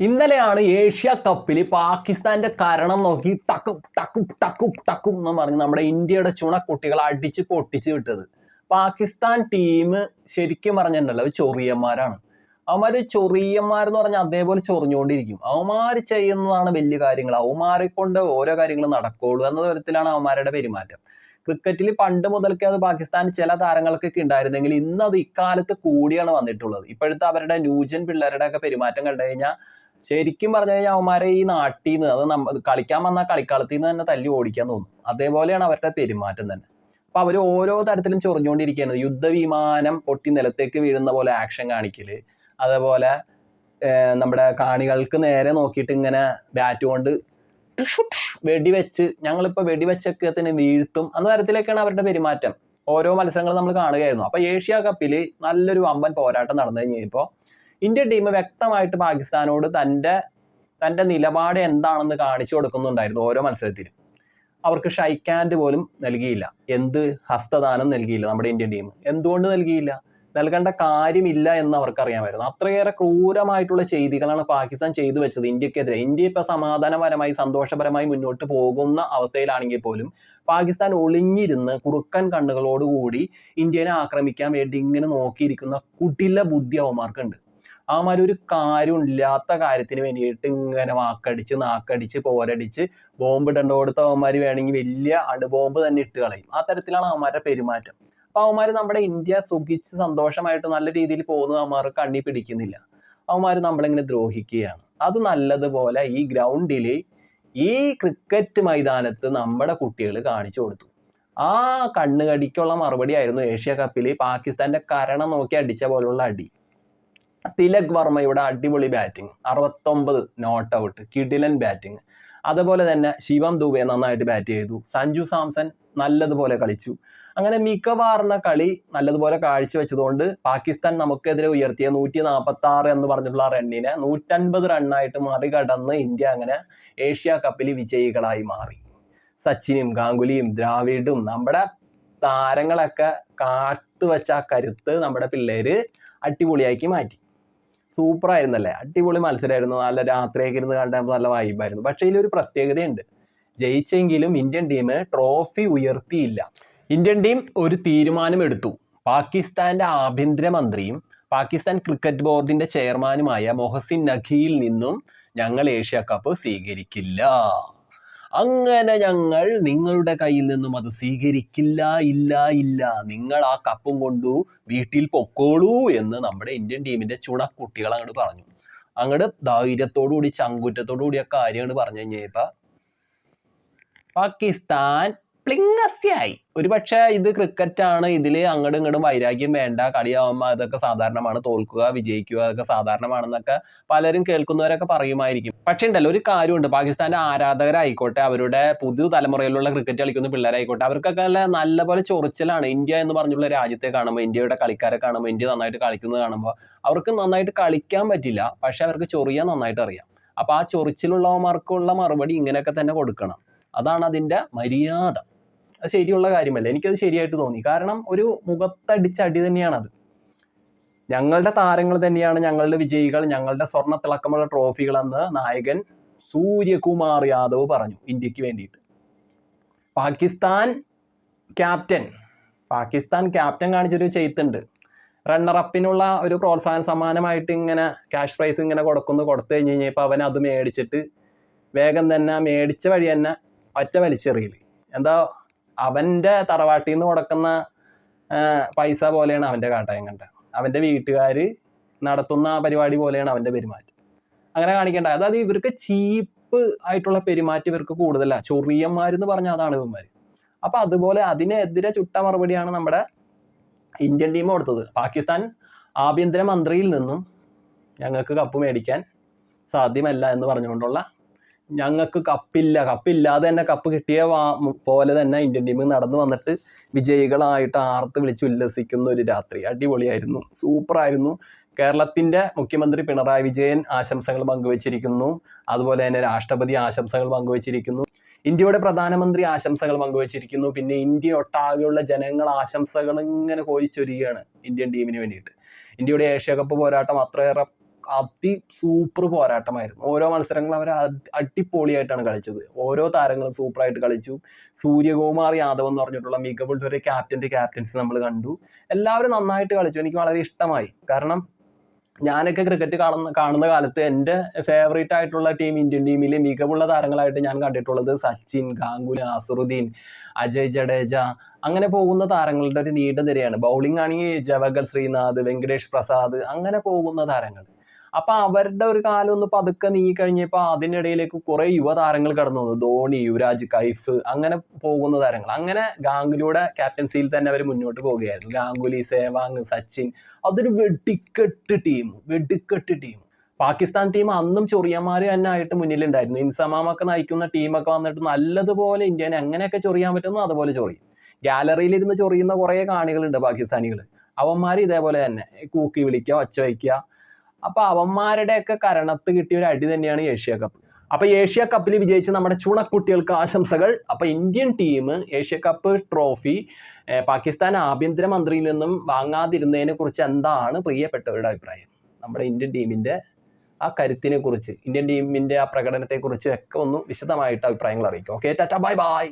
ഇന്നലെയാണ് ഏഷ്യ കപ്പിൽ പാകിസ്ഥാന്റെ കരണം നോക്കി ടക്കും ടക്കും ടക്കും ടക്കും എന്ന് പറഞ്ഞ് നമ്മുടെ ഇന്ത്യയുടെ ചുണക്കുട്ടികൾ അടിച്ച് പൊട്ടിച്ച് വിട്ടത്. പാകിസ്ഥാൻ ടീം ശരിക്കും പറഞ്ഞിട്ടുണ്ടല്ലോ ചൊറിയന്മാരാണ്. അവന്മാര് ചൊറിയന്മാരെന്ന് പറഞ്ഞാൽ അതേപോലെ ചൊറിഞ്ഞുകൊണ്ടിരിക്കും. അവന്മാര് ചെയ്യുന്നതാണ് വലിയ കാര്യങ്ങൾ. അവന്മാരെ കൊണ്ട് ഓരോ കാര്യങ്ങളും നടക്കുള്ളൂ എന്ന തരത്തിലാണ് അവന്മാരുടെ പെരുമാറ്റം. ക്രിക്കറ്റിൽ പണ്ട് മുതൽക്കേ അത് പാകിസ്ഥാൻ ചില താരങ്ങൾക്കൊക്കെ ഉണ്ടായിരുന്നെങ്കിൽ ഇന്നത് ഇക്കാലത്ത് കൂടിയാണ് വന്നിട്ടുള്ളത്. ഇപ്പോഴത്തെ അവരുടെ ന്യൂജൻ പിള്ളേരുടെ ഒക്കെ പെരുമാറ്റം കണ്ടു കഴിഞ്ഞാൽ ശരിക്കും പറഞ്ഞു കഴിഞ്ഞാൽ അവന്മാരെ ഈ നാട്ടിൽ നിന്ന് അത് നമ്മ കളിക്കാൻ വന്ന കളിക്കളത്തിൽ നിന്ന് തന്നെ തല്ലി ഓടിക്കാൻ തോന്നും. അതേപോലെയാണ് അവരുടെ പെരുമാറ്റം തന്നെ. അപ്പൊ അവർ ഓരോ തരത്തിലും ചൊറിഞ്ഞുകൊണ്ടിരിക്കുകയാണ് യുദ്ധവിമാനം പൊട്ടി നിലത്തേക്ക് വീഴുന്ന പോലെ ആക്ഷൻ കാണിക്കൽ. അതേപോലെ നമ്മുടെ കാണികൾക്ക് നേരെ നോക്കിയിട്ട് ഇങ്ങനെ ബാറ്റ് കൊണ്ട് വെടിവെച്ച് ഞങ്ങളിപ്പോ വെടിവെച്ചൊക്കെ തന്നെ വീഴ്ത്തും അന്ന തരത്തിലേക്കാണ് അവരുടെ പെരുമാറ്റം. ഓരോ മത്സരങ്ങളും നമ്മൾ കാണുകയായിരുന്നു. അപ്പൊ ഏഷ്യ കപ്പിൽ നല്ലൊരു വമ്പൻ പോരാട്ടം നടന്നു കഴിഞ്ഞപ്പോൾ ഇന്ത്യൻ ടീം വ്യക്തമായിട്ട് പാകിസ്ഥാനോട് തന്റെ തന്റെ നിലപാട് എന്താണെന്ന് കാണിച്ചു കൊടുക്കുന്നുണ്ടായിരുന്നു ഓരോ മത്സരത്തിലും. അവർക്ക് ഷൈക്കാൻഡ് പോലും നൽകിയില്ല. എന്ത് ഹസ്തദാനം നൽകിയില്ല നമ്മുടെ ഇന്ത്യൻ ടീം? എന്തുകൊണ്ട് നൽകിയില്ല? നൽകേണ്ട കാര്യമില്ല എന്ന് അവർക്ക് അറിയാമായിരുന്നു അത്രയേറെ ക്രൂരമായിട്ടുള്ള ചെയ്തികളാണ് പാകിസ്ഥാൻ ചെയ്തു വെച്ചത് ഇന്ത്യക്കെതിരെ. ഇന്ത്യ ഇപ്പൊ സമാധാനപരമായി സന്തോഷപരമായി മുന്നോട്ട് പോകുന്ന അവസ്ഥയിലാണെങ്കിൽ പോലും പാകിസ്ഥാൻ ഒളിഞ്ഞിരുന്ന് കുറുക്കൻ കണ്ണുകളോടുകൂടി ഇന്ത്യനെ ആക്രമിക്കാൻ വേണ്ടി ഇങ്ങനെ നോക്കിയിരിക്കുന്ന കുടില ബുദ്ധി അവന്മാർക്കുണ്ട്. അവന്മാർ ഒരു കാര്യമില്ലാത്ത കാര്യത്തിന് വേണ്ടിയിട്ട് ഇങ്ങനെ വാക്കടിച്ച് നാക്കടിച്ച് പോരടിച്ച് ബോംബ് ഇടേണ്ടോടത്ത് അവന്മാർ വേണമെങ്കിൽ വലിയ അണുബോംബ് തന്നെ ഇട്ട് കളയും. ആ തരത്തിലാണ് അവന്മാരുടെ പെരുമാറ്റം. അപ്പൊ അവന്മാർ നമ്മുടെ ഇന്ത്യ സുഖിച്ച് സന്തോഷമായിട്ട് നല്ല രീതിയിൽ പോകുന്നത് അവന്മാർ കണ്ണി പിടിക്കുന്നില്ല. അവന്മാർ നമ്മളിങ്ങനെ ദ്രോഹിക്കുകയാണ്? അത് നല്ലതുപോലെ ഈ ഗ്രൗണ്ടിൽ ഈ ക്രിക്കറ്റ് മൈതാനത്ത് നമ്മുടെ കുട്ടികൾ കാണിച്ചു കൊടുത്തു. ആ കണ്ണുകടിക്കുള്ള മറുപടി ആയിരുന്നു ഏഷ്യ കപ്പിൽ പാകിസ്ഥാന്റെ കരണം നോക്കി അടിച്ച പോലുള്ള അടി. തിലക് വർമ്മയുടെ അടിപൊളി ബാറ്റിംഗ് അറുപത്തൊമ്പത് നോട്ട് ഔട്ട് കിടിലൻ ബാറ്റിംഗ് അതുപോലെ തന്നെ ശിവം ദുബെ നന്നായിട്ട് ബാറ്റ് ചെയ്തു. സഞ്ജു സാംസൺ നല്ലതുപോലെ കളിച്ചു. അങ്ങനെ മികവാർന്ന കളി നല്ലതുപോലെ കാഴ്ചവെച്ചതുകൊണ്ട് പാകിസ്ഥാൻ നമുക്കെതിരെ ഉയർത്തിയ നൂറ്റി നാൽപ്പത്തി ആറ് എന്ന് പറഞ്ഞിട്ടുള്ള റണ്ണിനെ നൂറ്റൻപത് റണ്ണായിട്ട് മറികടന്ന് ഇന്ത്യ അങ്ങനെ ഏഷ്യ കപ്പിൽ വിജയികളായി മാറി. സച്ചിനും ഗാംഗുലിയും ദ്രാവിഡും നമ്മുടെ താരങ്ങളൊക്കെ കാത്തുവെച്ച കരുത്ത് നമ്മുടെ പിള്ളേര് അടിപൊളിയാക്കി മാറ്റി. സൂപ്പർ ആയിരുന്നല്ലേ അടിപൊളി മത്സരമായിരുന്നു നല്ല രാത്രിയൊക്കെ ഇരുന്ന് കണ്ടപ്പോൾ നല്ല വൈബായിരുന്നു പക്ഷേ ഇതിലൊരു പ്രത്യേകതയുണ്ട്. ജയിച്ചെങ്കിലും ഇന്ത്യൻ ടീം ട്രോഫി ഉയർത്തിയില്ല. ഇന്ത്യൻ ടീം ഒരു തീരുമാനമെടുത്തു. പാകിസ്ഥാന്റെ ആഭ്യന്തരമന്ത്രിയും പാകിസ്ഥാൻ ക്രിക്കറ്റ് ബോർഡിന്റെ ചെയർമാനുമായ മൊഹസിൻ നഖിയിൽ നിന്നും ഞങ്ങൾ ഏഷ്യ കപ്പ് സ്വീകരിക്കില്ല. അങ്ങനെ ഞങ്ങൾ നിങ്ങളുടെ കയ്യിൽ നിന്നും അത് സ്വീകരിക്കില്ല ഇല്ല ഇല്ല. നിങ്ങൾ ആ കപ്പും കൊണ്ടു വീട്ടിൽ പൊക്കോളൂ എന്ന് നമ്മുടെ ഇന്ത്യൻ ടീമിന്റെ ചുണക്കുട്ടികൾ അങ്ങോട്ട് പറഞ്ഞു. അങ്ങോട്ട് ധൈര്യത്തോടു കൂടി ചങ്കുറ്റത്തോടു കൂടി ആ കാര്യം അങ്ങോട്ട് പറഞ്ഞു കഴിഞ്ഞപ്പോ പാകിസ്ഥാൻ പ്ലിങ്ങസ്യായി ഒരുപക്ഷെ ഇത് ക്രിക്കറ്റ് ആണ് ഇതിൽ അങ്ങോട്ടും ഇങ്ങോട്ടും വൈരാഗ്യം വേണ്ട കളിയാവുമ്പോൾ അതൊക്കെ സാധാരണമാണ് തോൽക്കുക വിജയിക്കുക അതൊക്കെ സാധാരണമാണെന്നൊക്കെ പലരും കേൾക്കുന്നവരൊക്കെ പറയുമായിരിക്കും. പക്ഷെ ഉണ്ടല്ലോ ഒരു കാര്യമുണ്ട്. പാകിസ്ഥാന്റെ ആരാധകരായിക്കോട്ടെ അവരുടെ പുതിയ തലമുറയിലുള്ള ക്രിക്കറ്റ് കളിക്കുന്ന പിള്ളേരായിക്കോട്ടെ അവർക്കൊക്കെ നല്ല നല്ലപോലെ ചൊറിച്ചിലാണ് ഇന്ത്യ എന്ന് പറഞ്ഞുള്ള രാജ്യത്തെ കാണുമ്പോൾ ഇന്ത്യയുടെ കളിക്കാരെ കാണുമ്പോൾ ഇന്ത്യ നന്നായിട്ട് കളിക്കുന്നത് കാണുമ്പോൾ അവർക്ക് നന്നായിട്ട് കളിക്കാൻ പറ്റില്ല. പക്ഷെ അവർക്ക് ചൊറിയാൻ നന്നായിട്ട് അറിയാം. അപ്പോൾ ആ ചൊറിച്ചിലുള്ളവന്മാർക്കുള്ള മറുപടി ഇങ്ങനെയൊക്കെ തന്നെ കൊടുക്കണം. അതാണ് അതിന്റെ മര്യാദ. ശരിയുള്ള കാര്യമല്ല. എനിക്കത് ശരിയായിട്ട് തോന്നി. കാരണം ഒരു മുഖത്തടിച്ച അടി തന്നെയാണത്. ഞങ്ങളുടെ താരങ്ങൾ തന്നെയാണ് ഞങ്ങളുടെ വിജയികൾ ഞങ്ങളുടെ സ്വർണ തിളക്കമുള്ള ട്രോഫികളെന്ന് നായകൻ സൂര്യകുമാർ യാദവ് പറഞ്ഞു ഇന്ത്യയ്ക്ക് വേണ്ടിയിട്ട്. പാകിസ്ഥാൻ ക്യാപ്റ്റൻ പാകിസ്ഥാൻ ക്യാപ്റ്റൻ കാണിച്ചൊരു ചെയ്ത്തുണ്ട് റണ്ണറപ്പിനുള്ള ഒരു പ്രോത്സാഹന സമ്മാനമായിട്ട് ഇങ്ങനെ ക്യാഷ് പ്രൈസ് ഇങ്ങനെ കൊടുക്കുന്നു. കൊടുത്തു കഴിഞ്ഞ് കഴിഞ്ഞപ്പോൾ അവൻ അത് മേടിച്ചിട്ട് വേഗം തന്നെ മേടിച്ച വഴി തന്നെ ഒറ്റ വലിച്ചെറിയൽ എന്താ അവന്റെ തറവാട്ടിൽ നിന്ന് കൊടുക്കുന്ന പൈസ പോലെയാണ് അവന്റെ കാട്ടായം കണ്ട. അവന്റെ വീട്ടുകാർ നടത്തുന്ന പരിപാടി പോലെയാണ് അവന്റെ പെരുമാറ്റം. അങ്ങനെ കാണിക്കേണ്ട. അതായത് ഇവർക്ക് ചീപ്പ് ആയിട്ടുള്ള പെരുമാറ്റം ഇവർക്ക് കൂടുതലാണ് ചൊറിയന്മാരെന്ന് പറഞ്ഞാൽ അതാണ് ഇവന്മാർ അപ്പൊ അതുപോലെ അതിനെതിരെ ചുട്ട മറുപടിയാണ് നമ്മുടെ ഇന്ത്യൻ ടീം കൊടുത്തത്. പാകിസ്ഥാൻ ആഭ്യന്തര മന്ത്രിയിൽ നിന്നും ഞങ്ങൾക്ക് കപ്പ് മേടിക്കാൻ സാധ്യമല്ല എന്ന് പറഞ്ഞുകൊണ്ടുള്ള ഞങ്ങൾക്ക് കപ്പില്ല. കപ്പില്ലാതെ തന്നെ കപ്പ് കിട്ടിയ പോലെ തന്നെ ഇന്ത്യൻ ടീം നടന്നു വന്നിട്ട് വിജയികളായിട്ട് ആർത്ത് വിളിച്ച് ഉല്ലസിക്കുന്ന ഒരു രാത്രി. അടിപൊളിയായിരുന്നു. സൂപ്പറായിരുന്നു കേരളത്തിന്റെ മുഖ്യമന്ത്രി പിണറായി വിജയൻ ആശംസകൾ പങ്കുവച്ചിരിക്കുന്നു. അതുപോലെ തന്നെ രാഷ്ട്രപതി ആശംസകൾ പങ്കുവച്ചിരിക്കുന്നു. ഇന്ത്യയുടെ പ്രധാനമന്ത്രി ആശംസകൾ പങ്കുവച്ചിരിക്കുന്നു. പിന്നെ ഇന്ത്യ ഒട്ടാകെയുള്ള ജനങ്ങൾ ആശംസകൾ ഇങ്ങനെ കോരിച്ചൊരുകയാണ് ഇന്ത്യൻ ടീമിന് വേണ്ടിയിട്ട്. ഇന്ത്യയുടെ ഏഷ്യ കപ്പ് പോരാട്ടം അത്രയേറെ അതി സൂപ്പർ പോരാട്ടമായിരുന്നു. ഓരോ മത്സരങ്ങളും അവർ അടിപൊളിയായിട്ടാണ് കളിച്ചത്. ഓരോ താരങ്ങളും സൂപ്പറായിട്ട് കളിച്ചു. സൂര്യകുമാർ യാദവ് എന്ന് പറഞ്ഞിട്ടുള്ള മികവുള്ള ഒരു ക്യാപ്റ്റന്റെ ക്യാപ്റ്റൻസി നമ്മൾ കണ്ടു. എല്ലാവരും നന്നായിട്ട് കളിച്ചു. എനിക്ക് വളരെ ഇഷ്ടമായി. കാരണം ഞാനൊക്കെ ക്രിക്കറ്റ് കാണുന്ന കാണുന്ന കാലത്ത് എന്റെ ഫേവറേറ്റ് ആയിട്ടുള്ള ടീം ഇന്ത്യൻ ടീമിൽ മികവുള്ള താരങ്ങളായിട്ട് ഞാൻ കണ്ടിട്ടുള്ളത് സച്ചിൻ ഗാംഗുലി അസറുദ്ദീൻ അജയ് ജഡേജ. അങ്ങനെ പോകുന്ന താരങ്ങളുടെ ഒരു നീണ്ട നിരയാണ്. ബൗളിംഗ് ആണെങ്കിൽ ജവഗൽ ശ്രീനാഥ് വെങ്കടേഷ് പ്രസാദ് അങ്ങനെ പോകുന്ന താരങ്ങൾ. അപ്പൊ അവരുടെ ഒരു കാലം ഒന്ന് പതുക്കെ നീങ്ങി കഴിഞ്ഞപ്പോൾ അതിനിടയിലേക്ക് കുറെ യുവതാരങ്ങൾ കടന്നു വന്നു. ധോണി യുവരാജ് കൈഫ് അങ്ങനെ പോകുന്ന താരങ്ങൾ. അങ്ങനെ ഗാംഗുലിയുടെ ക്യാപ്റ്റൻസിയിൽ തന്നെ അവർ മുന്നോട്ട് പോവുകയായിരുന്നു. ഗാംഗുലി സേവാങ് സച്ചിൻ. അതൊരു വെടിക്കെട്ട് ടീം വെടിക്കെട്ട് ടീം പാകിസ്ഥാൻ ടീം അന്നും ചൊറിയന്മാർ തന്നെ ആയിട്ട് മുന്നിലുണ്ടായിരുന്നു. ഇൻസമാമൊക്കെ നയിക്കുന്ന ടീമൊക്കെ വന്നിട്ട് നല്ലതുപോലെ ഇന്ത്യനെ എങ്ങനെയൊക്കെ ചൊറിയാൻ പറ്റുന്നു അതുപോലെ ചൊറിയും. ഗാലറിയിൽ ഇരുന്ന് ചൊറിയുന്ന കുറേ കാണികളുണ്ട് പാകിസ്ഥാനികൾ അവന്മാർ ഇതേപോലെ തന്നെ. കൂക്കി വിളിക്കുക ഒച്ച വയ്ക്കുക അപ്പൊ അവന്മാരുടെയൊക്കെ കരണത്ത് കിട്ടിയ ഒരു അടി തന്നെയാണ് ഏഷ്യ കപ്പ് അപ്പൊ ഏഷ്യ കപ്പിൽ വിജയിച്ച നമ്മുടെ ചുണക്കുട്ടികൾക്ക് ആശംസകൾ. അപ്പൊ Indian team Asia cup trophy Pakistan ആഭ്യന്തര മന്ത്രിയിൽ നിന്നും വാങ്ങാതിരുന്നതിനെ കുറിച്ച് എന്താണ് പ്രിയപ്പെട്ടവരുടെ അഭിപ്രായം? നമ്മുടെ ഇന്ത്യൻ ടീമിന്റെ ആ കരുത്തിനെ കുറിച്ച് ഇന്ത്യൻ ടീമിന്റെ ആ പ്രകടനത്തെ കുറിച്ച് ഒക്കെ ഒന്ന് വിശദമായിട്ട് അഭിപ്രായങ്ങൾ അറിയിക്കും. Okay Tata bye bye